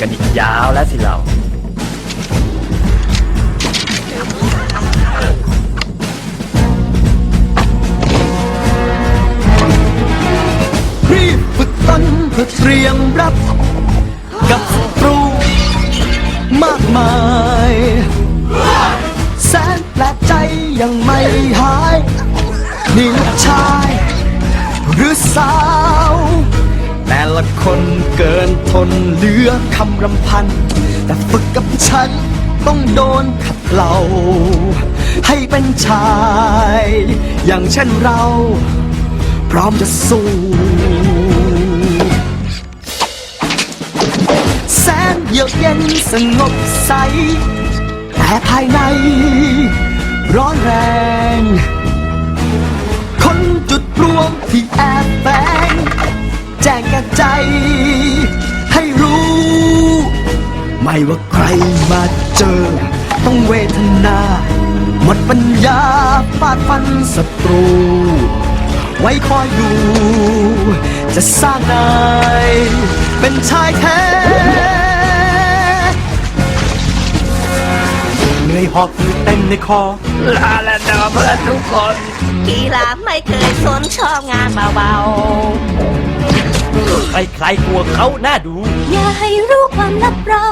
กันอีกยาวแล้วสิเรา รีบฝึกตนเพื่อเตรียมรับ กับศัตรูมากมาย แสนแปลกใจยังไม่หาย นี่ลูกชาย หรือสาว ละคนเกินทนเหลือคำรำพัน แต่ฝึกกับฉันต้องโดนขัดเกลาให้เป็นชาย อย่างเช่นเรา พร้อมจะสู้แสนเยือกเย็นสงบใส แต่ภายใน ร้อนแรง คนจุดรวมที่ ใจ ให้รู้ ไม่ว่าใครมาเจอ ต้องเวทนา หมดปัญญาฟาดฟันศัตรู ไว้คอยดูจะสร้างนาย เป็นชายแท้เหนื่อยหอบเหนื่อยเต็มในคอ ลาและดอเพื่อนทุกคน กีฬาไม่เคยสนชอบงานเบา ใครๆกลัวเขาหน้าดูๆอย่าให้รู้ความลับเรา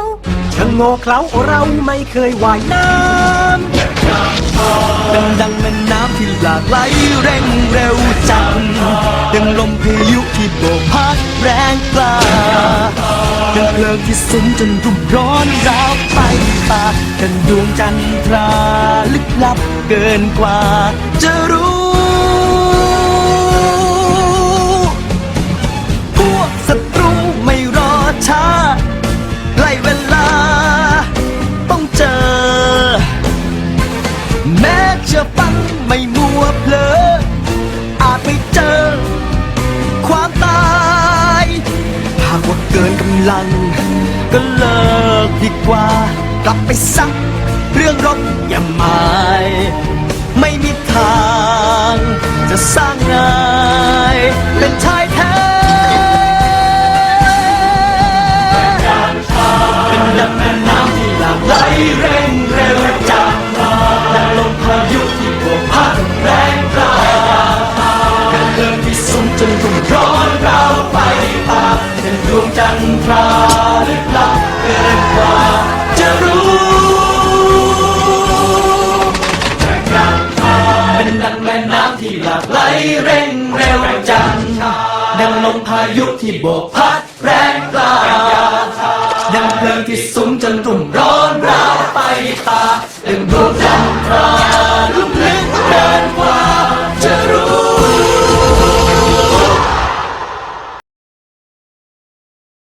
ชะโงกเคล้าเราไม่เคยว่ายน้ำเป็นดังแม่น้ำที่หลากไหลเร่งเร็วจังดังลมพายุที่โบกพัดแรงกล้าดังเพลิงที่สุมจนรุ่มร้อนราวไปตาดังดวงจันทราลึกลับเกินกว่า จะรู้ กดีกว่า กลับไปซัก เรื่องรถอย่าหมาย ไม่มีทาง จะสร้างนาย เป็นชายแท้เป็นดังแม่น้ำที่หลากไหลเร่ง เร่งเร็วจังดังลมพายุที่โบกพัดแรงกล้าดังเพลิงที่สุมจนรุ่มร้อนราวไปตาดึงดวงจันทรา